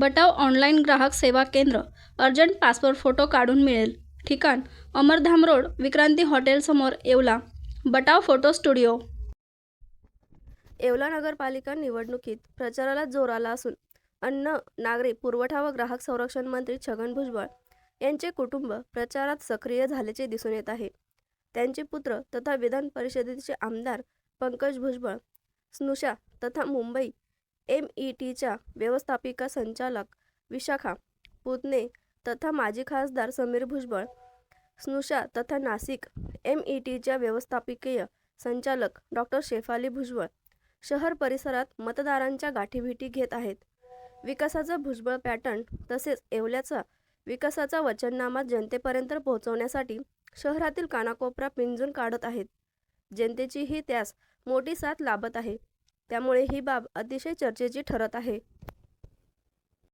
बटाव online ग्राहक सेवा केंद्र अर्जंट पासपोर्ट फोटो काढून मिळेल. ठिकाण अमरधाम रोड विक्रांती हॉटेलसमोर Yeola. Batav photo studio. Yeola नगरपालिका निवडणुकीत प्रचाराला जोर आला असून अन्न नागरी पुरवठा व ग्राहक संरक्षण मंत्री छगन भुजबळ यांचे कुटुंब प्रचारात सक्रिय झाल्याचे दिसून येत आहे. त्यांचे पुत्र तथा विधान परिषदेचे आमदार पंकज भुजबळ स्नुषा तथा मुंबई एम ई टीच्या व्यवस्थापिका संचालक विशाखा पुतणे तथा माजी खासदार समीर भुजबळ स्नुषा तथा नाशिक एम ई टीच्या व्यवस्थापकीय संचालक डॉक्टर शेफाली भुजबळ शहर परिसरात मतदारांच्या गाठीभेटी घेत आहेत. विकासाचा भुजबळ पॅटर्न तसेच येवल्याचा विकासाचा वचननामा जनतेपर्यंत पोहोचवण्यासाठी शहरातील कानाकोपरा पिंजून काढत आहेत. जनतेचीही त्यास मोठी साथ लाभत आहे. त्यामुळे ही बाब अतिशय चर्चेची ठरत आहे.